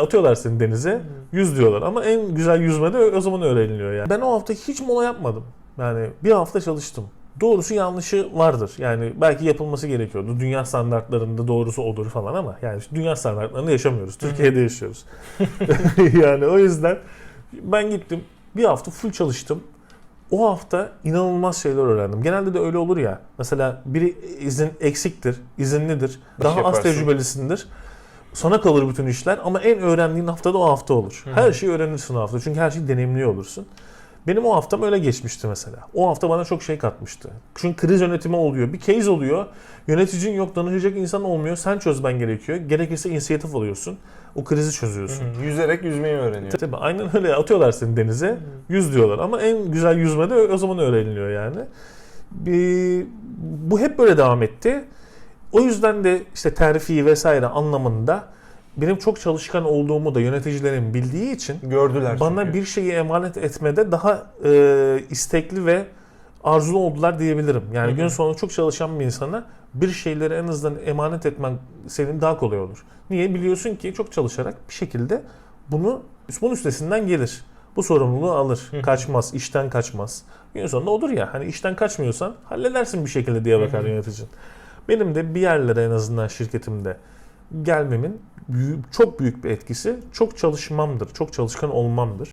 Atıyorlar seni denize, yüz diyorlar ama en güzel yüzme de o zaman öğreniliyor yani. Ben o hafta hiç mola yapmadım. Yani bir hafta çalıştım. Doğrusu yanlışı vardır. Yani belki yapılması gerekiyordu. Dünya standartlarında doğrusu odur falan ama yani dünya standartlarında yaşamıyoruz. Türkiye'de yaşıyoruz. yani o yüzden ben gittim bir hafta full çalıştım. O hafta inanılmaz şeyler öğrendim. Genelde de öyle olur ya. Mesela biri izin eksiktir, izinlidir, daha az yaparsın. tecrübelisindir. Sana kalır bütün işler ama en öğrendiğin hafta da o hafta olur. Her şeyi öğrenirsin o hafta. Çünkü her şeyi deneyimliyor olursun. Benim o haftam öyle geçmişti mesela. O hafta bana çok şey katmıştı. Çünkü kriz yönetimi oluyor. Bir case oluyor. Yöneticin yok, danışacak insan olmuyor. Sen çözmen gerekiyor. Gerekirse inisiyatif alıyorsun. O krizi çözüyorsun. Hı, Yüzerek yüzmeyi öğreniyor. Tabii aynen öyle atıyorlar seni denize. Yüz diyorlar ama en güzel yüzme de o zaman öğreniliyor yani. Bir, bu hep böyle devam etti. O yüzden de işte terfi vesaire anlamında benim çok çalışkan olduğumu da yöneticilerin bildiği için Gördüler bana çünkü. bir şeyi emanet etmede daha e, istekli ve arzulu oldular diyebilirim. Yani Hı hı. gün sonunda çok çalışan bir insana bir şeyleri en azından emanet etmen senin daha kolay olur. Niye? Biliyorsun ki çok çalışarak bir şekilde bunu bunun üstesinden gelir. Bu sorumluluğu alır. Hı hı. Kaçmaz, işten kaçmaz. Gün sonunda odur ya. Hani işten kaçmıyorsan halledersin bir şekilde diye bakar Hı hı. yöneticin. Benim de bir yerlere en azından şirketimde gelmemin büyük- çok büyük bir etkisi çok çalışmamdır. Çok çalışkan olmamdır.